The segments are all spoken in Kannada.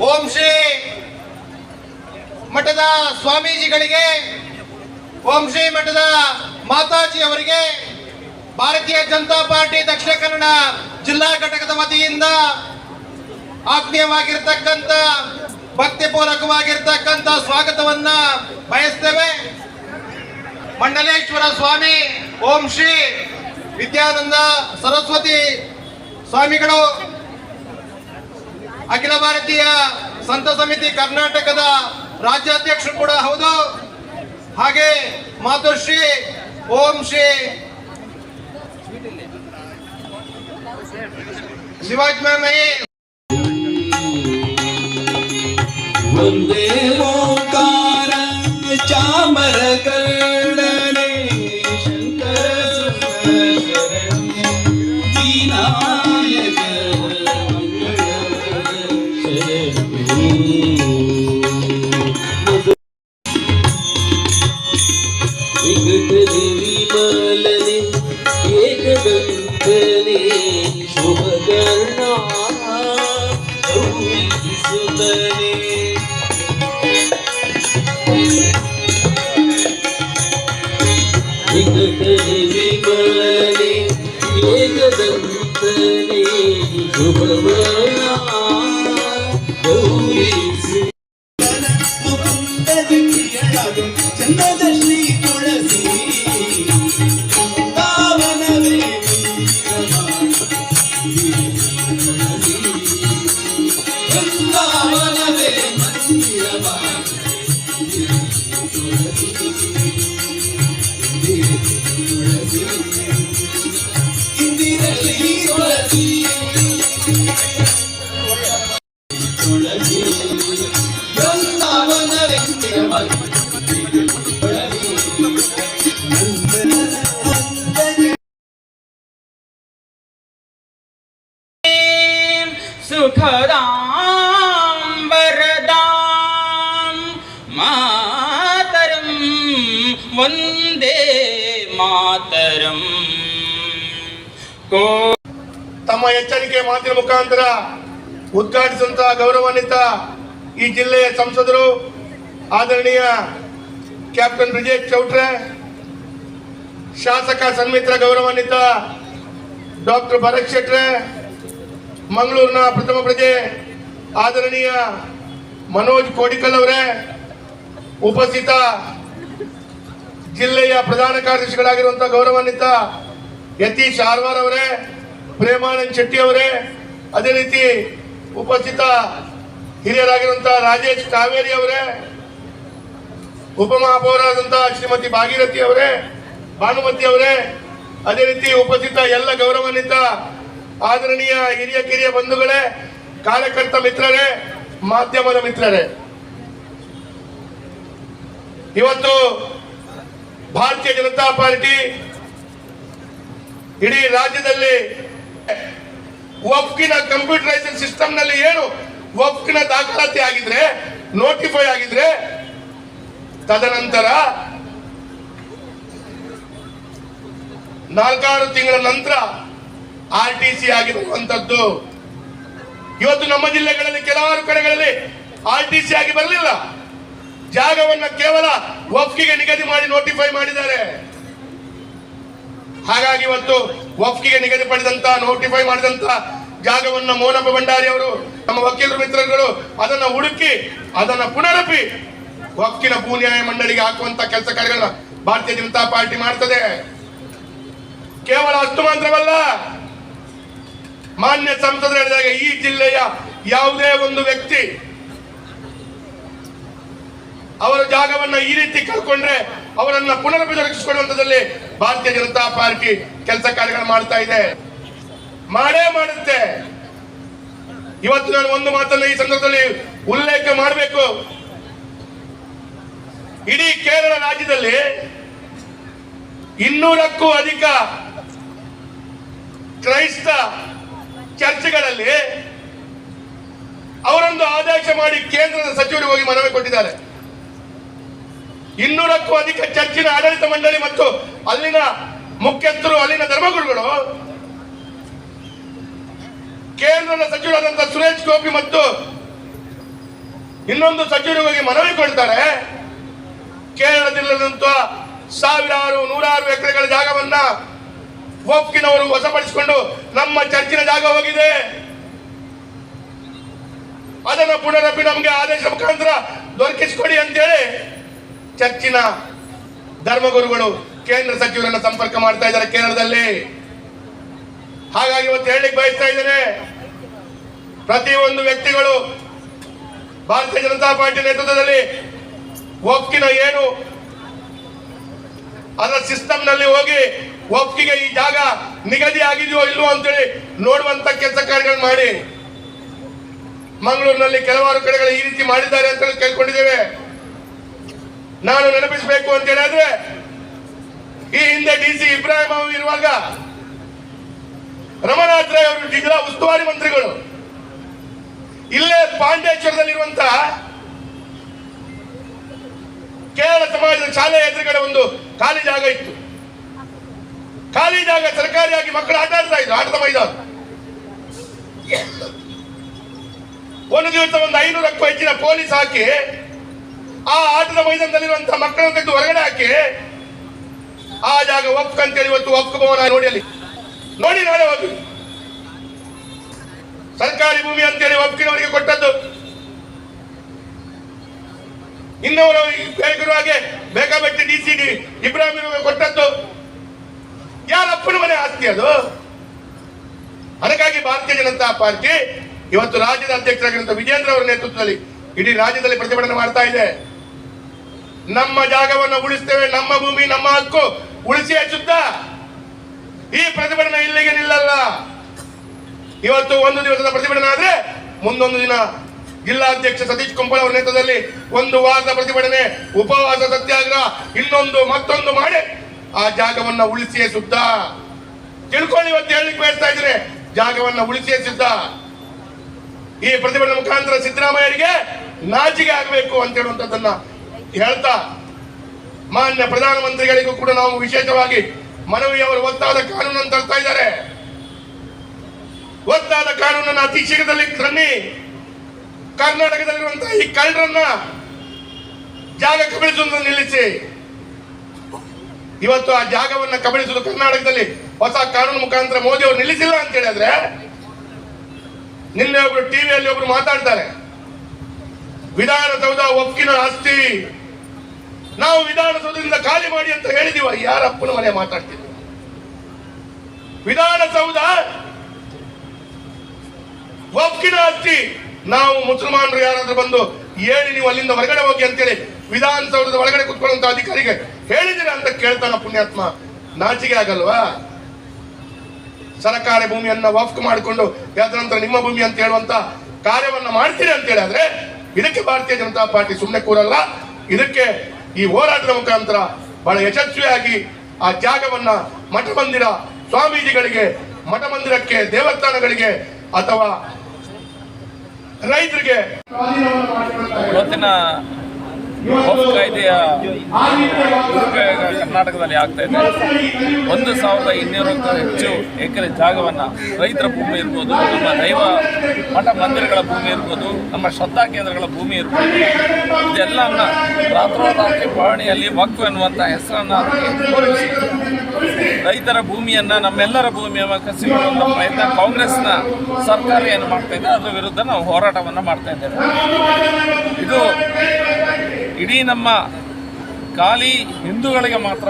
ಓಂ ಶ್ರೀ ಮಠದ ಸ್ವಾಮೀಜಿಗಳಿಗೆ, ಓಂ ಶ್ರೀ ಮಠದ ಮಾತಾಜಿ ಅವರಿಗೆ, ಭಾರತೀಯ ಜನತಾ ಪಾರ್ಟಿ ದಕ್ಷಿಣ ಕನ್ನಡ ಜಿಲ್ಲಾ ಘಟಕದ ವತಿಯಿಂದ ಆತ್ಮೀಯವಾಗಿರ್ತಕ್ಕಂಥ, ಭಕ್ತಿಪೂರ್ವಕವಾಗಿರ್ತಕ್ಕಂಥ ಸ್ವಾಗತವನ್ನ ಬಯಸ್ತೇವೆ. ಮಂಡಲೇಶ್ವರ ಸ್ವಾಮಿ, ಓಂ ಶ್ರೀ ವಿದ್ಯಾನಂದ ಸರಸ್ವತಿ ಸ್ವಾಮಿಗಳು ಅಖಿಲ ಭಾರತೀಯ ಸಂತ ಸಮಿತಿ ಕರ್ನಾಟಕದ ರಾಜ್ಯಾಧ್ಯಕ್ಷರು ಕೂಡ ಹೌದು. ಹಾಗೆ ಮಾತುಶ್ರೀ, ಓಂ ಶ್ರೀ ಶಿವಾಜಿ ಮ್ಯಾಮ್ ಒಂದೇ சுபகர்ணா சுந்தரே Música ವಂದೇ ಮಾತರಂ. ತಮ್ಮ ಎಚ್ಚರಿಕೆ ಮಾತಿನ ಮುಖಾಂತರ ಉದ್ಘಾಟಿಸಿದಂತಹ ಗೌರವಾನ್ವಿತ ಈ ಜಿಲ್ಲೆಯ ಸಂಸದರು ಆದರಣೀಯ ಕ್ಯಾಪ್ಟನ್ ಬ್ರಿಜೇಶ್ ಚೌಟ್ರೆ, ಶಾಸಕ ಸನ್ಮಿತ್ರ ಗೌರವಾನ್ವಿತ ಡಾಕ್ಟರ್ ಭರತ್ ಶೆಟ್ರೆ, ಮಂಗಳೂರಿನ ಪ್ರಥಮ ಪ್ರಜೆ ಆದರಣೀಯ ಮನೋಜ್ ಕೋಡಿಕಲ್ ಅವರೇ ಉಪಸ್ಥಿತ ಜಿಲ್ಲೆಯ ಪ್ರಧಾನ ಕಾರ್ಯದರ್ಶಿಗಳಾಗಿರುವಂತಹ ಗೌರವಾನ್ವಿತ ಯತೀಶ್ ಆರ್ವಾರ್ ಅವರೇ, ಪ್ರೇಮಾನಂದ್ ಶೆಟ್ಟಿ ಅವರೇ, ಅದೇ ರೀತಿ ಉಪಸ್ಥಿತ ಹಿರಿಯರಾಗಿರುವಂತಹ ರಾಜೇಶ್ ಕಾವೇರಿ ಅವರೇ, ಉಪಮಹಾಪೌರಾದಂತಹ ಶ್ರೀಮತಿ ಭಾಗೀರಥಿ ಅವರೇ, ಭಾನುಮತಿ ಅವರೇ, ಅದೇ ರೀತಿ ಉಪಸ್ಥಿತ ಎಲ್ಲ ಗೌರವಾನ್ವಿತ ಆದರಣೀಯ ಹಿರಿಯ ಕಿರಿಯ ಬಂಧುಗಳೇ, ಕಾರ್ಯಕರ್ತ ಮಿತ್ರರೇ, ಮಾಧ್ಯಮದ ಮಿತ್ರರೇ. ಇವತ್ತು ಭಾರತೀಯ ಜನತಾ ಪಾರ್ಟಿ ಇಡೀ ರಾಜ್ಯದಲ್ಲಿ ಒಪ್ಪಿನ ಕಂಪ್ಯೂಟರೈಸೇಷನ್ ಸಿಸ್ಟಮ್ನಲ್ಲಿ ಏನು ಒಪ್ಪಿನ ದಾಖಲಾತಿ ಆಗಿದ್ರೆ, ನೋಟಿಫೈ ಆಗಿದ್ರೆ, ತದನಂತರ ನಾಲ್ಕಾರು ತಿಂಗಳ ನಂತರ ಆರ್ ಟಿ ಸಿ ಆಗಿರುವಂತದ್ದು ಇವತ್ತು ನಮ್ಮ ಜಿಲ್ಲೆಗಳಲ್ಲಿ ಕೆಲವಾರು ಕಡೆಗಳಲ್ಲಿ ಆರ್ ಟಿ ಸಿ ಆಗಿ ಬರಲಿಲ್ಲ. ಜಾಗವನ್ನ ಕೇವಲ ವಫ್ಕಿಗೆ ನಿಗದಿ ಮಾಡಿ ನೋಟಿಫೈ ಮಾಡಿದ್ದಾರೆ. ಹಾಗಾಗಿ ಇವತ್ತು ವಫ್ಕಿಗೆ ನಿಗದಿಪಡಿದಂತ ನೋಟಿಫೈ ಮಾಡಿದಂತ ಜಾಗವನ್ನು ಮೋನಪ್ಪ ಭಂಡಾರಿ ಅವರು, ನಮ್ಮ ವಕೀಲರು ಮಿತ್ರರುಗಳು ಅದನ್ನು ಹುಡುಕಿ, ಅದನ್ನು ಪುನರಪಿ ವಫ್ಕಿನ ಭೂನ್ಯಾಯ ಮಂಡಳಿಗೆ ಹಾಕುವಂತ ಕೆಲಸ ಕಾರ್ಯಗಳನ್ನ ಭಾರತೀಯ ಜನತಾ ಪಾರ್ಟಿ ಮಾಡ್ತದೆ. ಕೇವಲ ಅಷ್ಟು ಮಾತ್ರವಲ್ಲ, ಮಾನ್ಯ ಸಂಸದರು ಹೇಳಿದಾಗ ಈ ಜಿಲ್ಲೆಯ ಯಾವುದೇ ಒಂದು ವ್ಯಕ್ತಿ ಅವರ ಜಾಗವನ್ನ ಈ ರೀತಿ ಕಳ್ಕೊಂಡ್ರೆ ಅವರನ್ನ ಪುನರ್ವಿದರ್ಶಿಸಿಕೊಳ್ಳುವಂತದಲ್ಲಿ ಭಾರತೀಯ ಜನತಾ ಪಾರ್ಟಿ ಕೆಲಸ ಕಾರ್ಯಗಳು ಮಾಡ್ತಾ ಇದೆ. ಮಾಡೇ ಮಾಡುತ್ತೆ. ಇವತ್ತು ನಾನು ಒಂದು ಮಾತನ್ನು ಈ ಸಂದರ್ಭದಲ್ಲಿ ಉಲ್ಲೇಖ ಮಾಡಬೇಕು. ಇಡೀ ಕೇರಳ ರಾಜ್ಯದಲ್ಲಿ ಇನ್ನೂರಕ್ಕೂ ಅಧಿಕ ಕ್ರೈಸ್ತ ಚರ್ಚ್ಗಳಲ್ಲಿ ಅವರೊಂದು ಆದೇಶ ಮಾಡಿ ಕೇಂದ್ರದ ಸಚಿವರು ಹೋಗಿ ಮನವಿ ಕೊಟ್ಟಿದ್ದಾರೆ. ಇನ್ನೂರಕ್ಕೂ ಅಧಿಕ ಚರ್ಚಿನ ಆಡಳಿತ ಮಂಡಳಿ ಮತ್ತು ಅಲ್ಲಿನ ಮುಖ್ಯಸ್ಥರು, ಅಲ್ಲಿನ ಧರ್ಮಗುರುಗಳು, ಕೇಂದ್ರದ ಸಚಿವರಾದಂತಹ ಸುರೇಶ್ ಗೋಪಿ ಮತ್ತು ಇನ್ನೊಂದು ಸಚಿವರಿಗೆ ಮನವಿ ಕೊಡ್ತಾರೆ. ಕೇರಳದಲ್ಲಿರುವಂತ ಸಾವಿರಾರು, ನೂರಾರು ಎಕರೆಗಳ ಜಾಗವನ್ನ ಹೋಪ್ಕಿನವರು ವಶಪಡಿಸಿಕೊಂಡು ನಮ್ಮ ಚರ್ಚಿನ ಜಾಗ ಹೋಗಿದೆ. ಅದನ್ನು ಪುನರಪಿ ನಮಗೆ ಆದೇಶ ಮುಖಾಂತರ ದೊರಕಿಸಿಕೊಡಿ ಅಂತೇಳಿ ಚರ್ಚಿನ ಧರ್ಮಗುರುಗಳು ಕೇಂದ್ರ ಸಚಿವರನ್ನ ಸಂಪರ್ಕ ಮಾಡ್ತಾ ಇದ್ದಾರೆ ಕೇರಳದಲ್ಲಿ. ಹಾಗಾಗಿ ಇವತ್ತು ಹೇಳಲಿಕ್ಕೆ ಬಯಸ್ತಾ ಇದ್ದಾರೆ ಪ್ರತಿಯೊಂದು ವ್ಯಕ್ತಿಗಳು ಭಾರತೀಯ ಜನತಾ ಪಾರ್ಟಿ ನೇತೃತ್ವದಲ್ಲಿ ಒಪ್ಕಿನ ಏನು, ಅದರ ಸಿಸ್ಟಮ್ನಲ್ಲಿ ಹೋಗಿ ಒಪ್ಪಿಗೆ ಈ ಜಾಗ ನಿಗದಿ ಆಗಿದೆಯೋ ಇಲ್ವೋ ಅಂತೇಳಿ ನೋಡುವಂತ ಕೆಲಸ ಕಾರ್ಯಗಳನ್ನು ಮಾಡಿ. ಮಂಗಳೂರಿನಲ್ಲಿ ಕೆಲವಾರು ಕಡೆಗಳು ಈ ರೀತಿ ಮಾಡಿದ್ದಾರೆ ಅಂತ ಕೇಳ್ಕೊಂಡಿದ್ದೇವೆ. ನಾನು ನೆನಪಿಸಬೇಕು ಅಂತ ಹೇಳಿದ್ರೆ, ಈ ಹಿಂದೆ ಡಿ ಸಿ ಇಬ್ರಾಹಿಂ ಅವರು ಇರುವಾಗ ರೈ ಅವರು ಜಿಲ್ಲಾ ಉಸ್ತುವಾರಿ ಮಂತ್ರಿಗಳು. ಇಲ್ಲೇ ಪಾಂಡೇಶ್ವರದಲ್ಲಿರುವಂತ ಕೇರಳ ಸಮಾಜದ ಶಾಲೆ ಎದುರುಗಡೆ ಒಂದು ಖಾಲಿ ಜಾಗ ಇತ್ತು. ಖಾಲಿ ಜಾಗ ಸರ್ಕಾರಿಯಾಗಿ ಮಕ್ಕಳು ಆಟ ಆಡ್ತಾ ಇದ್ರು, ಆಟದ ಮೈದಾನ. ಒಂದು ದಿವಸ ಒಂದು ಐನೂರಕ್ಕೂ ಹೆಚ್ಚಿನ ಪೊಲೀಸ್ ಹಾಕಿ ಆ ಆಟದ ಮೈದಾನದಲ್ಲಿರುವಂತಹ ಮಕ್ಕಳನ್ನು ತೆಗೆದು ಹೊರಗಡೆ ಹಾಕಿ, ಆ ಜಾಗ ಒಪ್ಕ್ ಅಂತೇಳಿ ಇವತ್ತು ಒಕ್ಕ ಭವನ ನೋಡಿ ಅಲ್ಲಿ. ನೋಡಿ ನಾಳೆ ಹೋಗಿ. ಸರ್ಕಾರಿ ಭೂಮಿ ಅಂತೇಳಿ ಒಪ್ಪಿನವರಿಗೆ ಕೊಟ್ಟದ್ದು. ಇನ್ನವರು ಬೇಕಿರುವ ಹಾಗೆ ಬೇಕಾಬಿಟ್ಟಿ ಡಿ ಸಿ ಡಿ ಇಬ್ರಾಹಿಂ ಕೊಟ್ಟದ್ದು. ಯಾರಪ್ಪನ ಮನೆ ಆಸ್ತಿ ಅದು? ಅದಕ್ಕಾಗಿ ಭಾರತೀಯ ಜನತಾ ಪಾರ್ಟಿ ಇವತ್ತು ರಾಜ್ಯದ ಅಧ್ಯಕ್ಷರಾಗಿರುವಂತಹ ವಿಜೇಂದ್ರ ಅವರ ನೇತೃತ್ವದಲ್ಲಿ ಇಡೀ ರಾಜ್ಯದಲ್ಲಿ ಪ್ರತಿಭಟನೆ ಮಾಡ್ತಾ ಇದೆ. ನಮ್ಮ ಜಾಗವನ್ನು ಉಳಿಸ್ತೇವೆ, ನಮ್ಮ ಭೂಮಿ, ನಮ್ಮ ಹಕ್ಕು ಉಳಿಸಿ ಶುದ್ಧ ಈ ಪ್ರತಿಭಟನೆ ಇಲ್ಲಿಗೆ ನಿಲ್ಲಲ್ಲ. ಇವತ್ತು ಒಂದು ದಿವಸದ ಪ್ರತಿಭಟನೆ ಆದ್ರೆ ಮುಂದೊಂದು ದಿನ ಜಿಲ್ಲಾಧ್ಯಕ್ಷ ಸತೀಶ್ ಕುಂಬಳ ಅವರ ನೇತೃತ್ವದಲ್ಲಿ ಒಂದು ವಾರದ ಪ್ರತಿಭಟನೆ, ಉಪವಾಸ ಸತ್ಯಾಗ್ರಹ, ಇನ್ನೊಂದು ಮತ್ತೊಂದು ಮಾಡಿ ಆ ಜಾಗವನ್ನ ಉಳಿಸಿಯೇ ಸುದ್ದ ತಿಳ್ಕೊಳ್ಳಿ ಇವತ್ತು ಹೇಳಲಿಕ್ಕೆ ಬಯಸ್ತಾ ಇದ್ರೆ ಜಾಗವನ್ನ ಉಳಿಸಿಯೇ ಸಿದ್ಧ ಈ ಪ್ರತಿಭಟನೆ ಮುಖಾಂತರ ಸಿದ್ದರಾಮಯ್ಯರಿಗೆ ನಾಚಿಕೆ ಆಗಬೇಕು ಅಂತ ಹೇಳುವಂತದ್ದನ್ನ ಹೇಳ್ತಾ ಮಾನ್ಯ ಪ್ರಧಾನಮಂತ್ರಿಗಳಿಗೂ ಕೂಡ ನಾವು ವಿಶೇಷವಾಗಿ ಮನವಿ ಅವರು ಒತ್ತಾದ ಕಾನೂನನ್ನು ತರ್ತಾ ಇದ್ದಾರೆ. ಒತ್ತಾದ ಕಾನೂನನ್ನು ಅತಿ ಶೀಘ್ರದಲ್ಲಿ ತನ್ನಿ ಕರ್ನಾಟಕದಲ್ಲಿರುವಂತಹ ಈ ಕಳ್ಳರನ್ನ ಜಾಗ ಕಬಳಿಸುವುದನ್ನು ನಿಲ್ಲಿಸಿ. ಇವತ್ತು ಆ ಜಾಗವನ್ನ ಕಬಳಿಸುವುದು ಕರ್ನಾಟಕದಲ್ಲಿ ಹೊಸ ಕಾನೂನು ಮುಖಾಂತರ ಮೋದಿ ಅವರು ನಿಲ್ಲಿಸಿಲ್ಲ ಅಂತ ಹೇಳಿದ್ರೆ ನಿನ್ನೆ ಒಬ್ರು ಟಿವಿಯಲ್ಲಿ ಒಬ್ರು ಮಾತಾಡ್ತಾರೆ. ವಿಧಾನಸೌಧ ಒಪ್ಪಿನ ಆಸ್ತಿ ನಾವು ವಿಧಾನಸೌಧದಿಂದ ಖಾಲಿ ಮಾಡಿ ಅಂತ ಹೇಳಿದೀವ ಯಾರಪ್ಪನ ಮನೆ ಮಾತಾಡ್ತಿದ್ವಿ ವಿಧಾನಸೌಧ ಒಪ್ಪಿನ ಆಸ್ತಿ ನಾವು ಮುಸಲ್ಮಾನರು ಯಾರಾದ್ರೂ ಬಂದು ಹೇಳಿ ನೀವು ಅಲ್ಲಿಂದ ಹೊರಗಡೆ ಹೋಗಿ ಅಂತೇಳಿ ವಿಧಾನಸೌಧದ ಒಳಗಡೆ ಕುತ್ಕೊಳ್ಳುವಂತ ಅಧಿಕಾರಿಗೆ ಹೇಳಿದಿರ ಅಂತ ಕೇಳ್ತಾನ ಪುಣ್ಯಾತ್ಮ. ನಾಚಿಕೆ ಆಗಲ್ವಾ? ಸರ್ಕಾರಿ ಭೂಮಿಯನ್ನ ವಾಫ್ ಮಾಡಿಕೊಂಡು ನಂತರ ನಿಮ್ಮ ಭೂಮಿ ಅಂತ ಹೇಳುವಂತ ಕಾರ್ಯವನ್ನ ಮಾಡ್ತೀರಿ ಅಂತ ಹೇಳಿದ್ರೆ ಇದಕ್ಕೆ ಭಾರತೀಯ ಜನತಾ ಪಾರ್ಟಿ ಸುಮ್ಮನೆ ಕೂರಲ್ಲ ಇದಕ್ಕೆ ಈ ಹೋರಾಟದ ಮುಖಾಂತರ ಬಹಳ ಯಶಸ್ವಿಯಾಗಿ ಆ ಜಾಗವನ್ನ ಮಠ ಮಂದಿರ ಸ್ವಾಮೀಜಿಗಳಿಗೆ ಮಠ ಮಂದಿರಕ್ಕೆ ದೇವಸ್ಥಾನಗಳಿಗೆ ಅಥವಾ ರೈತರಿಗೆ ಇವತ್ತಿನ ಕಾಯ್ದೆಯ ದುರುಪಯೋಗ ಕರ್ನಾಟಕದಲ್ಲಿ ಆಗ್ತಾ ಇದೆ. ಒಂದು ಸಾವಿರದ ಇನ್ನೂರಕ್ಕೂ ಹೆಚ್ಚು ಎಕರೆ ಜಾಗವನ್ನು ರೈತರ ಭೂಮಿ ಇರ್ಬೋದು, ನಮ್ಮ ದೈವ ಮಠ ಮಂದಿರಗಳ ಭೂಮಿ ಇರ್ಬೋದು, ನಮ್ಮ ಶ್ರದ್ಧಾ ಕೇಂದ್ರಗಳ ಭೂಮಿ ಇರ್ಬೋದು. ಇದೆಲ್ಲನ್ನ ರಾತ್ರೋರಾತ್ರಿ ಪಹಣಿಯಲ್ಲಿ ವಕ್ಫ್ ಎನ್ನುವಂಥ ಹೆಸರನ್ನು ರೈತರ ಭೂಮಿಯನ್ನು, ನಮ್ಮೆಲ್ಲರ ಭೂಮಿಯ ಕಸಿಕೊಳ್ಳುವಂಥ ಪ್ರಯತ್ನ ಕಾಂಗ್ರೆಸ್ನ ಸರ್ಕಾರ ಏನು ಮಾಡ್ತಾ ಇದೆ, ಅದರ ವಿರುದ್ಧ ನಾವು ಹೋರಾಟವನ್ನು ಮಾಡ್ತಾ ಇದ್ದೇವೆ. ಇದು ಇಡೀ ನಮ್ಮ ಖಾಲಿ ಹಿಂದೂಗಳಿಗೆ ಮಾತ್ರ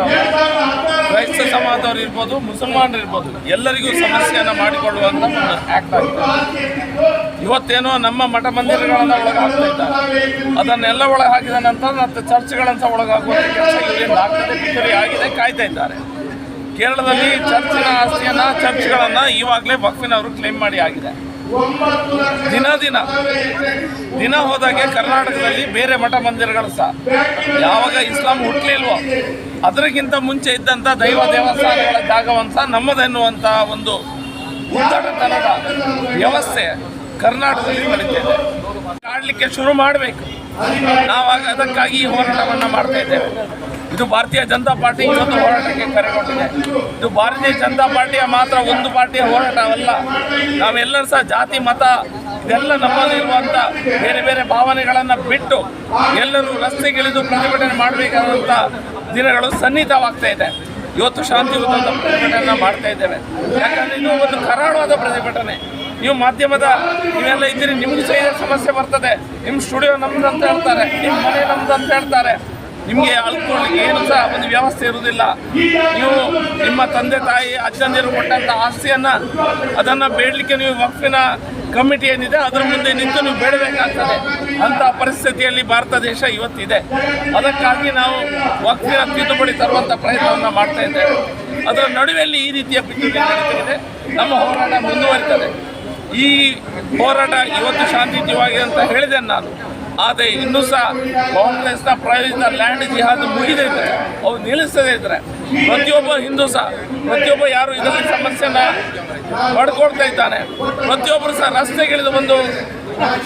ಕ್ರೈಸ್ತ ಸಮಾಜದವರು ಇರ್ಬೋದು, ಮುಸಲ್ಮಾನರು ಇರ್ಬೋದು, ಎಲ್ಲರಿಗೂ ಸಮಸ್ಯೆಯನ್ನು ಮಾಡಿಕೊಳ್ಳುವಂಥ ಒಂದು ಆ್ಯಕ್ಟ್ ಆಗಿದೆ ಇವತ್ತೇನೋ ನಮ್ಮ ಮಠ ಮಂದಿರಗಳನ್ನು ಒಳಗಾಗ್ತಾ ಇದ್ದಾರೆ. ಅದನ್ನೆಲ್ಲ ಒಳಗೆ ಹಾಕಿದ ನಂತರ ಮತ್ತು ಚರ್ಚ್ಗಳಂತ ಒಳಗಾಗುವ ಕೆಲಸ ಆಗ್ತದೆ ಆಗಿದೆ, ಕಾಯ್ತಾ ಇದ್ದಾರೆ. ಕೇರಳದಲ್ಲಿ ಚರ್ಚಿನ ಆಸ್ತಿಯನ್ನ, ಚರ್ಚ್ಗಳನ್ನು ಇವಾಗಲೇ ವಕ್ಫಿನವರು ಕ್ಲೇಮ್ ಮಾಡಿ ಆಗಿದೆ. ದಿನ ದಿನ. ದಿನ ಹೋದಾಗೆ ಕರ್ನಾಟಕದಲ್ಲಿ ಬೇರೆ ಮಠ ಮಂದಿರಗಳು ಸಹ. ಯಾವಾಗ ಇಸ್ಲಾಂ ಹುಟ್ಟಲಿಲ್ವೋ ಅದಕ್ಕಿಂತ ಮುಂಚೆ ಇದ್ದಂಥ ದೈವ ದೇವಸ್ಥಾನಗಳ ಜಾಗವನ್ನು ಸಹ ನಮ್ಮದೆನ್ನುವಂಥ ಒಂದು ಉದ್ದಟತನದ ವ್ಯವಸ್ಥೆ ಕರ್ನಾಟಕದಲ್ಲಿ ನಡೀತಿದೆ ಆಡಲಿಕ್ಕೆ ಶುರು ಮಾಡಬೇಕು. ನಾವಾಗ ಅದಕ್ಕಾಗಿ ಹೋರಾಟವನ್ನು ಮಾಡ್ತಾ ಇದ್ದೇವೆ. ಇದು ಭಾರತೀಯ ಜನತಾ ಪಾರ್ಟಿ ಇವತ್ತು ಹೋರಾಟಕ್ಕೆ ಕರೆ ಕೊಟ್ಟಿದೆ ಇದು ಭಾರತೀಯ ಜನತಾ ಪಾರ್ಟಿಯ ಮಾತ್ರ ಒಂದು ಪಾರ್ಟಿಯ ಹೋರಾಟವಲ್ಲ. ನಾವೆಲ್ಲರೂ ಸಹ ಜಾತಿ, ಮತ, ಇದೆಲ್ಲ ನಮ್ಮಲ್ಲಿರುವಂಥ ಬೇರೆ ಬೇರೆ ಭಾವನೆಗಳನ್ನು ಬಿಟ್ಟು ಎಲ್ಲರೂ ರಸ್ತೆಗಿಳಿದು ಪ್ರತಿಭಟನೆ ಮಾಡಬೇಕಾದಂಥ ದಿನಗಳು ಸನ್ನಿಹಿತವಾಗ್ತಾ ಇದೆ. ಇವತ್ತು ಶಾಂತಿಯುತ ಪ್ರತಿಭಟನೆ ಮಾಡ್ತಾ ಇದ್ದೇವೆ. ಯಾಕಂದರೆ ಇದು ಒಂದು ಕರಾಳವಾದ ಪ್ರತಿಭಟನೆ. ನೀವು ಮಾಧ್ಯಮದ ನೀವೆಲ್ಲ ಇದ್ದೀರಿ, ನಿಮಗೂ ಸಹ ಸಮಸ್ಯೆ ಬರ್ತದೆ. ನಿಮ್ಮ ಸ್ಟುಡಿಯೋ ನಮ್ದು ಅಂತ ಹೇಳ್ತಾರೆ ನಿಮ್ಮ ಮನೆ ನಮ್ದು ಅಂತ ಹೇಳ್ತಾರೆ. ನಿಮಗೆ ಅಲ್ಕೊಳ್ಳಿಕ್ಕೆ ಏನು ಸಹ ಒಂದು ವ್ಯವಸ್ಥೆ ಇರುವುದಿಲ್ಲ. ನೀವು ನಿಮ್ಮ ತಂದೆ, ತಾಯಿ, ಅಜ್ಜಂದಿರು ಕೊಟ್ಟಂಥ ಆಸ್ತಿಯನ್ನು ಅದನ್ನು ಬೇಡಲಿಕ್ಕೆ ನೀವು ವಕ್ಫಿನ ಕಮಿಟಿ ಏನಿದೆ, ಅದರ ಮುಂದೆ ನಿಂತು ನೀವು ಬೇಡಬೇಕಾಗ್ತದೆ. ಅಂತ ಪರಿಸ್ಥಿತಿಯಲ್ಲಿ ಭಾರತ ದೇಶ ಇವತ್ತಿದೆ. ಅದಕ್ಕಾಗಿ ನಾವು ವಕ್ಫಿನ ತಿದ್ದುಪಡಿ ತರುವಂಥ ಪ್ರಯತ್ನವನ್ನು ಮಾಡ್ತಾ ಇದ್ದೇವೆ. ಅದರ ನಡುವೆಯಲ್ಲಿ ಈ ರೀತಿಯ ಪಿತೂರಿ ನಡೀತಿದೆ. ನಮ್ಮ ಹೋರಾಟ ಮುಂದುವರಿತದೆ. ಈ ಹೋರಾಟ ಇವತ್ತು ಶಾಂತಿಯುತವಾಗಿದೆ ಅಂತ ಹೇಳಿದೆ ನಾನು. ಆದರೆ ಇನ್ನೂ ಸಹ ಕಾಂಗ್ರೆಸ್ನ ಪ್ರಾಯೋಜಿತ ಲ್ಯಾಂಡ್ ಜಿಹಾದ್ ಮುಗಿದೈತೆ ಅವು ನಿಲ್ಲಿಸದೇ ಇದ್ರೆ ಪ್ರತಿಯೊಬ್ಬ ಹಿಂದೂ ಸಹ, ಪ್ರತಿಯೊಬ್ಬ ಯಾರು ಇದರಲ್ಲಿ ಸಮಸ್ಯೆನ ಪಡ್ಕೊಡ್ತಾ ಇದ್ದಾನೆ. ಪ್ರತಿಯೊಬ್ಬರು ಸಹ ರಸ್ತೆಗಿಳಿದು ಬಂದು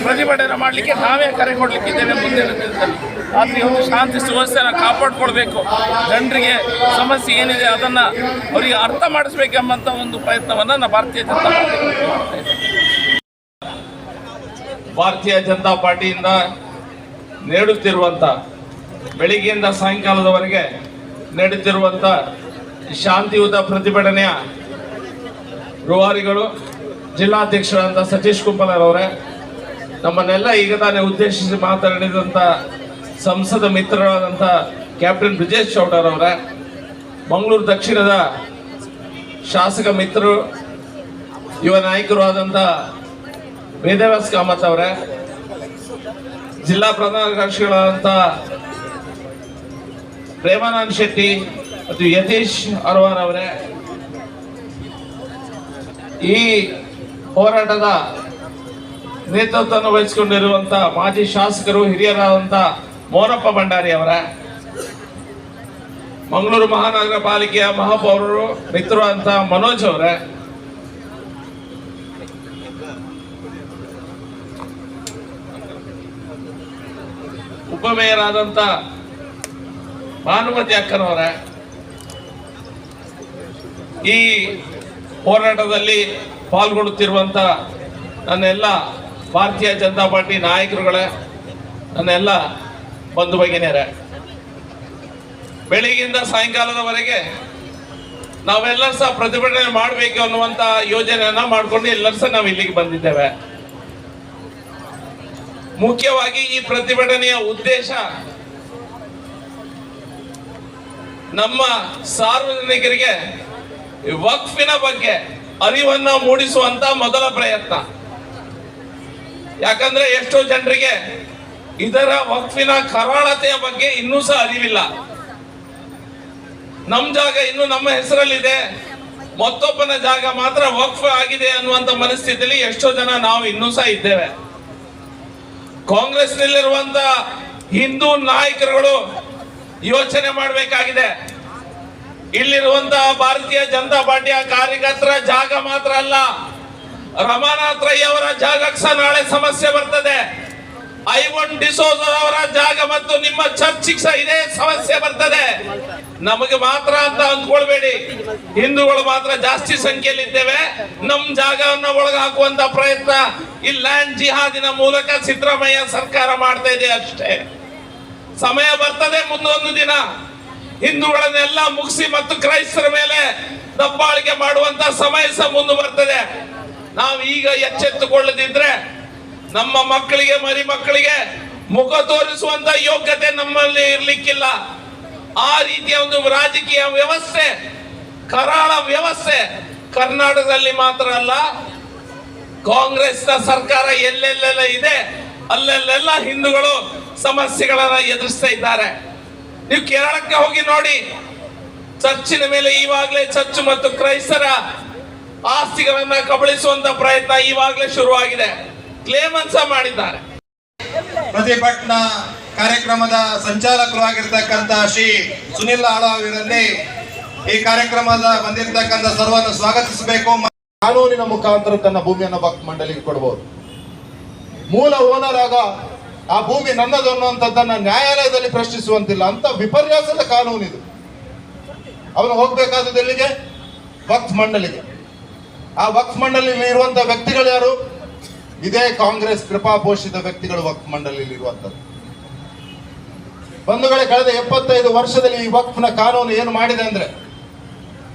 ಪ್ರತಿಭಟನೆ ಮಾಡಲಿಕ್ಕೆ ನಾವೇ ಕರೆ ಕೊಡಲಿಕ್ಕಿದ್ದೇವೆ ಮುಂದೆ ದಿನದಲ್ಲಿ. ಆದರೆ ಇವತ್ತು ಶಾಂತಿ ಸುವ್ಯವಸ್ಥೆನ ಕಾಪಾಡ್ಕೊಳ್ಬೇಕು. ಜನರಿಗೆ ಸಮಸ್ಯೆ ಏನಿದೆ ಅದನ್ನು ಅವರಿಗೆ ಅರ್ಥ ಮಾಡಿಸ್ಬೇಕೆಂಬಂಥ ಒಂದು ಪ್ರಯತ್ನವನ್ನು ನಾವು ಭಾರತೀಯ ಜನತಾ ಪಾರ್ಟಿ ಭಾರತೀಯ ಜನತಾ ಪಾರ್ಟಿಯಿಂದ ನೀಡುತ್ತಿರುವಂಥ ಬೆಳಿಗ್ಗೆಯಿಂದ ಸಾಯಂಕಾಲದವರೆಗೆ ನೀಡುತ್ತಿರುವಂಥ ಈ ಶಾಂತಿಯುತ ಪ್ರತಿಭಟನೆಯ ರೂವಾರಿಗಳು ಜಿಲ್ಲಾಧ್ಯಕ್ಷರಾದಂಥ ಸತೀಶ್ ಕುಂಪಲರವರೇ ನಮ್ಮನ್ನೆಲ್ಲ ಈಗ ತಾನೇ ಉದ್ದೇಶಿಸಿ ಮಾತನಾಡಿದಂಥ ಸಂಸದ ಮಿತ್ರರಾದಂಥ ಕ್ಯಾಪ್ಟನ್ ಬ್ರಿಜೇಶ್ ಚೌಡರ್ ಅವರೇ, ಮಂಗಳೂರು ದಕ್ಷಿಣದ ಶಾಸಕ ಮಿತ್ರರು, ಯುವ ನಾಯಕರು ಆದಂಥ ವೇದವ್ಯಾಸ್ ಕಾಮತ್ ಅವರೇ, ಜಿಲ್ಲಾ ಪ್ರಧಾನ ಕಾರ್ಯದರ್ಶಿಗಳಾದಂತ ಪ್ರೇಮಾನಂದ್ ಶೆಟ್ಟಿ ಮತ್ತು ಯತೀಶ್ ಅರ್ವಾರ್ ಅವರೇ, ಈ ಹೋರಾಟದ ನೇತೃತ್ವವನ್ನು ವಹಿಸಿಕೊಂಡಿರುವಂಥ ಮಾಜಿ ಶಾಸಕರು ಹಿರಿಯರಾದಂಥ ಮೋರಪ್ಪ ಭಂಡಾರಿ ಅವರ, ಮಂಗಳೂರು ಮಹಾನಗರ ಪಾಲಿಕೆಯ ಮಹಾಪೌರರು ಮಿತ್ರ ಅಂತ ಮನೋಜ್ ಅವರೇ ಉಪಮೇಯರ್ ಆದಂತ ಭಾನುಮತಿ ಅಕ್ಕನವರ, ಈ ಹೋರಾಟದಲ್ಲಿ ಪಾಲ್ಗೊಳ್ಳುತ್ತಿರುವಂತ ನನ್ನೆಲ್ಲ ಭಾರತೀಯ ಜನತಾ ಪಾರ್ಟಿ ನಾಯಕರುಗಳೇ, ನನ್ನೆಲ್ಲ ಬಂಧು ಬಗೆನೇರ ಬೆಳಿಗ್ಗೆಯಿಂದ ಸಾಯಂಕಾಲದವರೆಗೆ ನಾವೆಲ್ಲರೂ ಸಹ ಪ್ರತಿಭಟನೆ ಮಾಡಬೇಕು ಅನ್ನುವಂತ ಯೋಜನೆಯನ್ನ ಮಾಡ್ಕೊಂಡು ಎಲ್ಲರೂ ಸಹ ನಾವು ಇಲ್ಲಿಗೆ ಬಂದಿದ್ದೇವೆ. ಮುಖ್ಯವಾಗಿ ಈ ಪ್ರತಿಭಟನೆಯ ಉದ್ದೇಶ ನಮ್ಮ ಸಾರ್ವಜನಿಕರಿಗೆ ವಕ್ಫಿನ ಬಗ್ಗೆ ಅರಿವನ್ನ ಮೂಡಿಸುವಂತ ಮೊದಲ ಪ್ರಯತ್ನ. ಯಾಕಂದ್ರೆ ಎಷ್ಟೋ ಜನರಿಗೆ ಇದರ ವಕ್ಫಿನ ಕರಾಳತೆಯ ಬಗ್ಗೆ ಇನ್ನೂ ಸಹ ಅರಿವಿಲ್ಲ. ನಮ್ ಜಾಗ ಇನ್ನು ನಮ್ಮ ಹೆಸರಲ್ಲಿದೆ. ಮತ್ತೊಬ್ಬನ ಜಾಗ ಮಾತ್ರ ವಕ್ಫ್ ಆಗಿದೆ ಅನ್ನುವಂತ ಮನಸ್ಥಿತಿಯಲ್ಲಿ ಎಷ್ಟೋ ಜನ ನಾವು ಇನ್ನೂ ಸಹ ಇದ್ದೇವೆ. ಕಾಂಗ್ರೆಸ್ನಲ್ಲಿರುವಂತ ಹಿಂದೂ ನಾಯಕರುಗಳು ಯೋಚನೆ ಮಾಡಬೇಕಾಗಿದೆ. ಇಲ್ಲಿರುವಂತಹ ಭಾರತೀಯ ಜನತಾ ಪಾರ್ಟಿಯ ಕಾರ್ಯಕರ್ತರ ಜಾಗ ಮಾತ್ರ ಅಲ್ಲ, ರಮಾನಾಥ್ ರೈ ಅವರ ಜಾಗಕ್ಕೆ ಸಹ ನಾಳೆ ಸಮಸ್ಯೆ ಬರ್ತದೆ. ಐವನ್ ಡಿಸೋಸ್ ಅವರ ಜಾಗ ಮತ್ತು ನಿಮ್ಮ ಚರ್ಚಿಗೆ ಸಹ ಇದೇ ಸಮಸ್ಯೆ ಬರ್ತದೆ. ನಮಗೆ ಮಾತ್ರ ಅಂತ ಅಂದ್ಕೊಳ್ಬೇಡಿ. ಹಿಂದೂಗಳು ಮಾತ್ರ ಜಾಸ್ತಿ ಸಂಖ್ಯೆಯಲ್ಲಿ ಇದ್ದೇವೆ ನಮ್ ಜಾಗವನ್ನ ಒಳಗೆ ಹಾಕುವಂತ ಪ್ರಯತ್ನ ಈ ಲ್ಯಾಂಡ್ ಜಿಹಾದಿನ ಮೂಲಕ ಸಿದ್ದರಾಮಯ್ಯ ಸರ್ಕಾರ ಮಾಡ್ತಾ ಇದೆ ಅಷ್ಟೇ. ಸಮಯ ಬರ್ತದೆ ಮುಂದೊಂದು ದಿನ. ಹಿಂದೂಗಳನ್ನೆಲ್ಲ ಮುಗಿಸಿ ಮತ್ತು ಕ್ರೈಸ್ತರ ಮೇಲೆ ದಬ್ಬಾಳಿಕೆ ಮಾಡುವಂತ ಸಮಯ ಸಹ ಮುಂದೆ ಬರ್ತದೆ. ನಾವು ಈಗ ಎಚ್ಚೆತ್ತುಕೊಳ್ಳದಿದ್ರೆ ನಮ್ಮ ಮಕ್ಕಳಿಗೆ, ಮರಿ ಮಕ್ಕಳಿಗೆ ಮುಖ ತೋರಿಸುವಂತ ಯೋಗ್ಯತೆ ನಮ್ಮಲ್ಲಿ ಇರ್ಲಿಕ್ಕಿಲ್ಲ. ಆ ರೀತಿಯ ಒಂದು ರಾಜಕೀಯ ವ್ಯವಸ್ಥೆ, ಕರಾಳ ವ್ಯವಸ್ಥೆ ಕರ್ನಾಟಕದಲ್ಲಿ ಮಾತ್ರ ಅಲ್ಲ. ಕಾಂಗ್ರೆಸ್ನ ಸರ್ಕಾರ ಎಲ್ಲೆಲ್ಲೆಲ್ಲ ಇದೆ, ಅಲ್ಲೆಲ್ಲೆಲ್ಲ ಹಿಂದೂಗಳು ಸಮಸ್ಯೆಗಳನ್ನ ಎದುರಿಸ್ತಾ ಇದ್ದಾರೆ. ನೀವು ಕೇರಳಕ್ಕೆ ಹೋಗಿ ನೋಡಿ, ಚರ್ಚಿನ ಮೇಲೆ ಈವಾಗಲೇ ಚರ್ಚ್ ಮತ್ತು ಕ್ರೈಸ್ತರ ಆಸ್ತಿಗಳನ್ನ ಕಬಳಿಸುವಂತ ಪ್ರಯತ್ನ ಈವಾಗಲೇ ಶುರುವಾಗಿದೆ. ಕ್ಲೇಮನ್ಸ ಮಾಡಿದ್ದಾರೆ. ಪ್ರತಿಭಟನಾ ಕಾರ್ಯಕ್ರಮದ ಸಂಚಾಲಕರು ಆಗಿರ್ತಕ್ಕಂಥ ಶ್ರೀ ಸುನಿಲ್ ಆಳಾವಿರಲ್ಲಿ ಈ ಕಾರ್ಯಕ್ರಮದ ಬಂದಿರತಕ್ಕಂತ ಸರ್ವನ್ನು ಸ್ವಾಗತಿಸಬೇಕು. ಕಾನೂನಿನ ಮುಖಾಂತರ ತನ್ನ ಭೂಮಿಯನ್ನು ಭಕ್ತ ಮಂಡಳಿಗೆ ಕೊಡಬಹುದು. ಮೂಲ ಓನರ್ ಆಗ ಆ ಭೂಮಿ ನನ್ನದು ಅನ್ನುವಂಥದ್ದನ್ನ ನ್ಯಾಯಾಲಯದಲ್ಲಿ ಪ್ರಶ್ನಿಸುವಂತಿಲ್ಲ. ಅಂತ ವಿಪರ್ಯಾಸದ ಕಾನೂನು ಇದು. ಅವನು ಹೋಗ್ಬೇಕಾದದ್ದು ಎಲ್ಲಿಗೆ? ವಕ್ಫ್ ಮಂಡಳಿಗೆ. ಆ ವಕ್ಫ್ ಮಂಡಳಿಯಲ್ಲಿ ಇರುವಂತಹ ವ್ಯಕ್ತಿಗಳು ಯಾರು? ಇದೇ ಕಾಂಗ್ರೆಸ್ ಕೃಪಾಪೋಷಿತ ವ್ಯಕ್ತಿಗಳು ವಕ್ಫ್ ಮಂಡಳಿಯಲ್ಲಿ ಇರುವಂತದ್ದು ಬಂಧುಗಳೇ, ಕಳೆದ ಎಪ್ಪತ್ತೈದು ವರ್ಷದಲ್ಲಿ ಈ ವಕ್ಫ್ನ ಕಾನೂನು ಏನು ಮಾಡಿದೆ ಅಂದ್ರೆ,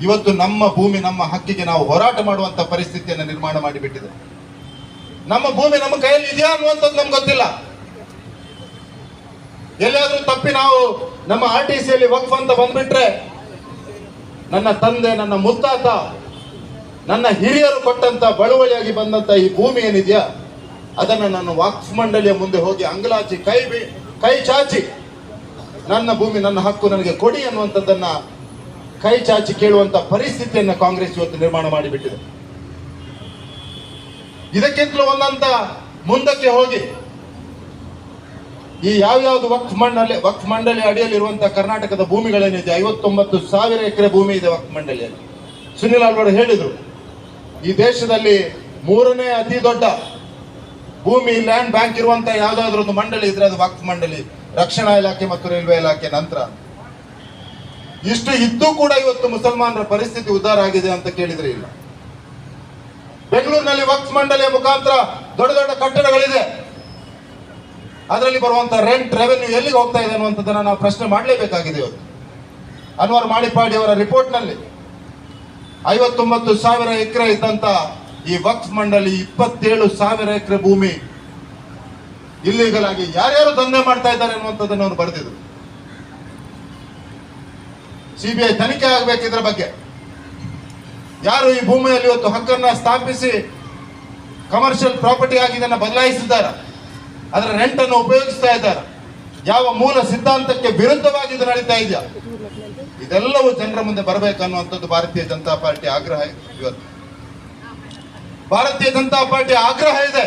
ಇವತ್ತು ನಮ್ಮ ಭೂಮಿ, ನಮ್ಮ ಹಕ್ಕಿಗೆ ನಾವು ಹೋರಾಟ ಮಾಡುವಂತ ಪರಿಸ್ಥಿತಿಯನ್ನು ನಿರ್ಮಾಣ ಮಾಡಿಬಿಟ್ಟಿದೆ. ನಮ್ಮ ಭೂಮಿ ನಮ್ಮ ಕೈಯಲ್ಲಿ ಇದೆಯಾ ಅನ್ನುವಂಥದ್ದು ನಮ್ಗೆ ಗೊತ್ತಿಲ್ಲ. ಎಲ್ಲಿಯಾದ್ರೂ ತಪ್ಪಿ ನಾವು ನಮ್ಮ ಆರ್ ಟಿ ಸಿಯಲ್ಲಿ ವಕ್ಫ್ ಅಂತ ಬಂದ್ಬಿಟ್ರೆ, ನನ್ನ ತಂದೆ, ನನ್ನ ಮುತ್ತಾತ ನನ್ನ ಹಿರಿಯರು ಕೊಟ್ಟಂತ ಬಳುವಳಿಯಾಗಿ ಬಂದಂತ ಈ ಭೂಮಿ ಏನಿದೆಯಾ, ಅದನ್ನು ನಾನು ವಕ್ಫ್ ಮಂಡಳಿಯ ಮುಂದೆ ಹೋಗಿ ಅಂಗಲಾಚಿ, ಕೈ ಬಿ, ಕೈ ಚಾಚಿ. ನನ್ನ ಭೂಮಿ, ನನ್ನ ಹಕ್ಕು ನನಗೆ ಕೊಡಿ ಅನ್ನುವಂಥದ್ದನ್ನ ಕೈ ಚಾಚಿ ಕೇಳುವಂತ ಪರಿಸ್ಥಿತಿಯನ್ನು ಕಾಂಗ್ರೆಸ್ ಇವತ್ತು ನಿರ್ಮಾಣ ಮಾಡಿಬಿಟ್ಟಿದೆ. ಇದಕ್ಕಿಂತಲೂ ಒಂದಂತ ಮುಂದಕ್ಕೆ ಹೋಗಿ, ಈ ಯಾವ್ಯಾವ್ದು ವಕ್ಫ್ ಮಂಡಳಿ ವಕ್ಫ್ ಮಂಡಳಿ ಅಡಿಯಲ್ಲಿ ಇರುವಂತಹ ಕರ್ನಾಟಕದ ಭೂಮಿಗಳೇನಿದೆ, ಐವತ್ತೊಂಬತ್ತು ಸಾವಿರ ಎಕರೆ ಭೂಮಿ ಇದೆ ವಕ್ಫ್ ಮಂಡಳಿಯಲ್ಲಿ. ಸುನಿಲ್ ಅವರು ಹೇಳಿದ್ರು ಈ ದೇಶದಲ್ಲಿ ಮೂರನೇ ಅತಿ ದೊಡ್ಡ ಭೂಮಿ ಲ್ಯಾಂಡ್ ಬ್ಯಾಂಕ್ ಇರುವಂತ ಯಾವ್ದಾದ್ರು ಒಂದು ಮಂಡಳಿ ಇದ್ರೆ ಅದು ವಕ್ಫ್ ಮಂಡಳಿ, ರಕ್ಷಣಾ ಇಲಾಖೆ ಮತ್ತು ರೈಲ್ವೆ ಇಲಾಖೆ ನಂತರ. ಇಷ್ಟು ಇದ್ದು ಕೂಡ ಇವತ್ತು ಮುಸಲ್ಮಾನರ ಪರಿಸ್ಥಿತಿ ಉದ್ಧಾರ ಆಗಿದೆ ಅಂತ ಕೇಳಿದ್ರೆ ಇಲ್ಲ. ಬೆಂಗಳೂರಿನಲ್ಲಿ ವಕ್ಫ್ ಮಂಡಳಿಯ ಮುಖಾಂತರ ದೊಡ್ಡ ದೊಡ್ಡ ಕಟ್ಟಡಗಳಿದೆ. ಅದರಲ್ಲಿ ಬರುವಂತ ರೆಂಟ್ ರೆವೆನ್ಯೂ ಎಲ್ಲಿಗೆ ಹೋಗ್ತಾ ಇದೆ ಅನ್ನುವಂಥದ್ದನ್ನು ನಾವು ಪ್ರಶ್ನೆ ಮಾಡಲೇಬೇಕಾಗಿದೆ ಇವತ್ತು. ಅನ್ವರ್ ಮಾಡಿಪಾಡಿ ಅವರ ರಿಪೋರ್ಟ್ನಲ್ಲಿ ಐವತ್ತೊಂಬತ್ತು ಸಾವಿರ ಎಕರೆ ಇದ್ದಂತ ಈ ವಕ್ಫ್ ಮಂಡಳಿ ಇಪ್ಪತ್ತೇಳು ಸಾವಿರ ಎಕರೆ ಭೂಮಿ ಇಲ್ಲಿಗಲ್ ಆಗಿ ಯಾರ್ಯಾರು ದಂಧೆ ಮಾಡ್ತಾ ಇದ್ದಾರೆ ಅನ್ನುವಂಥದ್ದನ್ನು ಅವರು ಬರೆದಿದ್ರು. ಸಿಬಿಐ ತನಿಖೆ ಆಗ್ಬೇಕು ಇದ್ರ ಬಗ್ಗೆ. ಯಾರು ಈ ಭೂಮಿಯಲ್ಲಿ ಇವತ್ತು ಹಕ್ಕನ್ನ ಸ್ಥಾಪಿಸಿ ಕಮರ್ಷಿಯಲ್ ಪ್ರಾಪರ್ಟಿ ಆಗಿ ಇದನ್ನ ಬದಲಾಯಿಸಿದ್ದಾರೆ? ಅದರ ರೆಂಟ್ ಅನ್ನು ಉಪಯೋಗಿಸ್ತಾ ಇದ್ದಾರೆ? ಯಾವ ಮೂಲ ಸಿದ್ಧಾಂತಕ್ಕೆ ವಿರುದ್ಧವಾಗಿ ಇದು ನಡೀತಾ ಇದೆಯಾ? ಇದೆಲ್ಲವೂ ಜನರ ಮುಂದೆ ಬರಬೇಕನ್ನುವಂಥದ್ದು ಭಾರತೀಯ ಜನತಾ ಪಾರ್ಟಿ ಆಗ್ರಹ ಇವತ್ತು. ಭಾರತೀಯ ಜನತಾ ಪಾರ್ಟಿ ಆಗ್ರಹ ಇದೆ.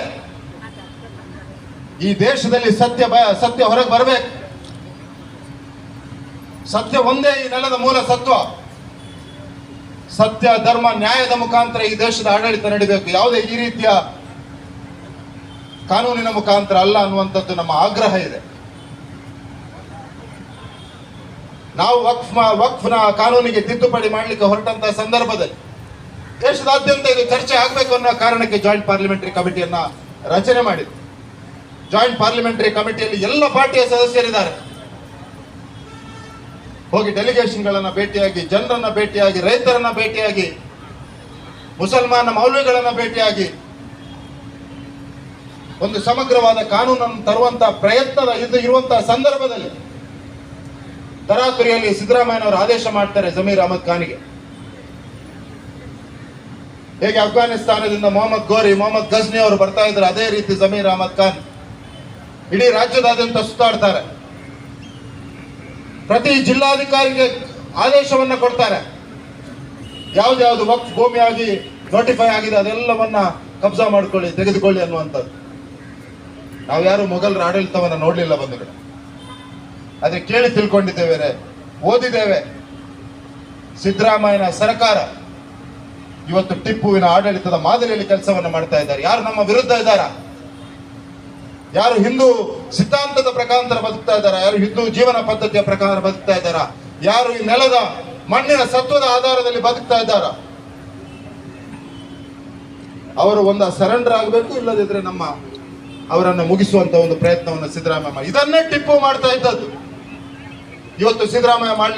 ಈ ದೇಶದಲ್ಲಿ ಸತ್ಯ ಸತ್ಯ ಹೊರಗೆ ಬರಬೇಕು. ಸತ್ಯ ಒಂದೇ ಈ ನೆಲದ ಮೂಲ ಸತ್ವ. ಸತ್ಯ, ಧರ್ಮ, ನ್ಯಾಯದ ಮುಖಾಂತರ ಈ ದೇಶದ ಆಡಳಿತ ನಡೀಬೇಕು. ಯಾವುದೇ ಈ ರೀತಿಯ ಕಾನೂನಿನ ಮುಖಾಂತರ ಅಲ್ಲ ಅನ್ನುವಂಥದ್ದು ನಮ್ಮ ಆಗ್ರಹ ಇದೆ. ನಾವು ವಕ್ಫ್ ವಕ್ಫ್ನ ಕಾನೂನಿಗೆ ತಿದ್ದುಪಡಿ ಮಾಡಲಿಕ್ಕೆ ಹೊರಟಂತ ಸಂದರ್ಭದಲ್ಲಿ ದೇಶದಾದ್ಯಂತ ಇದು ಚರ್ಚೆ ಆಗಬೇಕು ಅನ್ನೋ ಕಾರಣಕ್ಕೆ ಜಾಯಿಂಟ್ ಪಾರ್ಲಿಮೆಂಟರಿ ಕಮಿಟಿಯನ್ನ ರಚನೆ ಮಾಡಿದೆ ಜಾಯಿಂಟ್ ಪಾರ್ಲಿಮೆಂಟರಿ ಕಮಿಟಿಯಲ್ಲಿ ಎಲ್ಲ ಪಾರ್ಟಿಯ ಸದಸ್ಯರಿದ್ದಾರೆ. ಹೋಗಿ ಡೆಲಿಗೇಷನ್ಗಳನ್ನ ಭೇಟಿಯಾಗಿ, ಜನರನ್ನ ಭೇಟಿಯಾಗಿ, ರೈತರನ್ನ ಭೇಟಿಯಾಗಿ, ಮುಸಲ್ಮಾನ ಮೌಲ್ಯಗಳನ್ನ ಭೇಟಿಯಾಗಿ ಒಂದು ಸಮಗ್ರವಾದ ಕಾನೂನನ್ನು ತರುವಂತಹ ಪ್ರಯತ್ನದ ಇದು ಇರುವಂತಹ ಸಂದರ್ಭದಲ್ಲಿ ತರಾತುರಿಯಲ್ಲಿ ಸಿದ್ದರಾಮಯ್ಯನವರು ಆದೇಶ ಮಾಡ್ತಾರೆ ಜಮೀರ್ ಅಹಮದ್ ಖಾನ್ಗೆ. ಹೇಗೆ ಅಫ್ಘಾನಿಸ್ತಾನದಿಂದ ಮೊಹಮ್ಮದ್ ಗೋರಿ ಮೊಹಮ್ಮದ್ ಗಜ್ನಿ ಅವರು ಬರ್ತಾ ಇದ್ರು ಅದೇ ರೀತಿ ಜಮೀರ್ ಅಹಮದ್ ಖಾನ್ ಇಡೀ ರಾಜ್ಯದಾದ್ಯಂತ ಸುತ್ತಾಡ್ತಾರೆ. ಪ್ರತಿ ಜಿಲ್ಲಾಧಿಕಾರಿಗೆ ಆದೇಶವನ್ನ ಕೊಡ್ತಾರೆ. ಯಾವ್ದ್ಯಾವ್ದು ವಕ್ಫ್ ಭೂಮಿಯಾಗಿ ನೋಟಿಫೈ ಆಗಿದೆ ಅದೆಲ್ಲವನ್ನ ಕಬ್ಜಾ ಮಾಡ್ಕೊಳ್ಳಿ, ತೆಗೆದುಕೊಳ್ಳಿ ಅನ್ನುವಂಥದ್ದು. ನಾವ್ಯಾರು ಮೊಘಲರ ಆಡಳಿತವನ್ನ ನೋಡ್ಲಿಲ್ಲ ಬಂಧುಗಳು. ಅದೇ ಕೇಳಿ ತಿಳ್ಕೊಂಡಿದ್ದೇವೆ ಓದಿದ್ದೇವೆ. ಸಿದ್ದರಾಮಯ್ಯನ ಸರ್ಕಾರ ಇವತ್ತು ಟಿಪ್ಪುವಿನ ಆಡಳಿತದ ಮಾದರಿಯಲ್ಲಿ ಕೆಲಸವನ್ನು ಮಾಡ್ತಾ ಇದ್ದಾರೆ. ಯಾರು ನಮ್ಮ ವಿರುದ್ಧ ಇದ್ದಾರ? ಯಾರು ಹಿಂದೂ ಸಿದ್ಧಾಂತದ ಪ್ರಕಾರ ಬದುಕ್ತಾ ಇದ್ದಾರ? ಯಾರು ಹಿಂದೂ ಜೀವನ ಪದ್ಧತಿಯ ಪ್ರಕಾರ ಬದುಕ್ತಾ ಇದ್ದಾರ? ಯಾರು ಈ ನೆಲದ ಮಣ್ಣಿನ ಸತ್ವದ ಆಧಾರದಲ್ಲಿ ಬದುಕ್ತಾ ಇದ್ದಾರ? ಅವರು ಒಂದು ಸರೆಂಡರ್ ಆಗಬೇಕು, ಇಲ್ಲದಿದ್ರೆ ನಮ್ಮ ಅವರನ್ನು ಮುಗಿಸುವಂತ ಒಂದು ಪ್ರಯತ್ನವನ್ನು ಸಿದ್ದರಾಮಯ್ಯ ಇದನ್ನೇ ಟಿಪ್ಪು ಮಾಡ್ತಾ ಇದ್ದದ್ದು. ಇವತ್ತು ಸಿದ್ದರಾಮಯ್ಯ ಮಾಡ್ಲಿಕ್ಕೆ